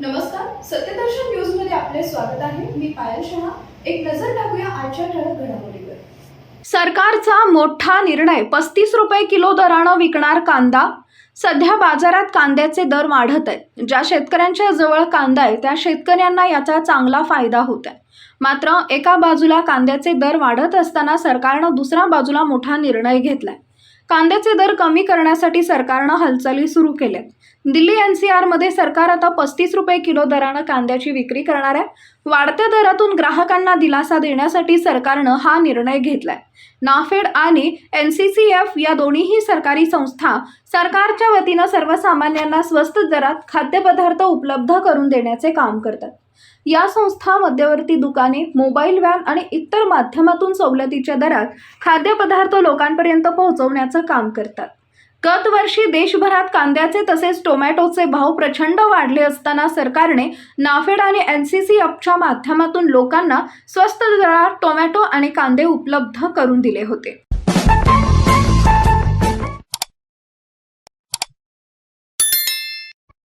नमस्कार सत्यदर्शन न्यूजमध्ये आपले स्वागत आहे. मी पायल शहा. एक नजर टाकूया आजच्या ठळक घडामोडीवर. सरकारचा मोठा निर्णय पस्तीस रुपये किलो दरानं विकणार कांदा. सध्या बाजारात कांद्याचे दर वाढत आहेत. ज्या शेतकऱ्यांच्या जवळ कांदा आहे त्या शेतकऱ्यांना याचा चांगला फायदा होत आहे मात्र एका बाजूला कांद्याचे दर वाढत असताना सरकारनं दुसऱ्या बाजूला मोठा निर्णय घेतलाय. कांद्याचे दर कमी करण्यासाठी सरकारनं हालचाली सुरू केल्या दिल्ली एन सी आरमध्ये सरकार आता पस्तीस रुपये किलो दरानं कांद्याची विक्री करणार आहे. वाढत्या दरातून ग्राहकांना दिलासा देण्यासाठी सरकारनं हा निर्णय घेतलाय. नाफेड आणि एन सी सी एफ या दोन्हीही सरकारी संस्था सरकारच्या वतीनं सर्वसामान्यांना स्वस्त दरात खाद्यपदार्थ उपलब्ध करून देण्याचे काम करतात. या संस्था मध्यवर्ती दुकाने मोबाईल व्हॅन आणि इतर माध्यमातून सवलतीच्या दरात खाद्यपदार्थ लोकांपर्यंत पोहोचवण्याचं काम करतात. गत वर्षी देशभरात कांद्याचे तसेच टोमॅटोचे भाव प्रचंड वाढले असताना सरकारने नाफेड आणि एन सी सी एफच्या माध्यमातून लोकांना स्वस्त दरात टोमॅटो आणि कांदे उपलब्ध करून दिले होते.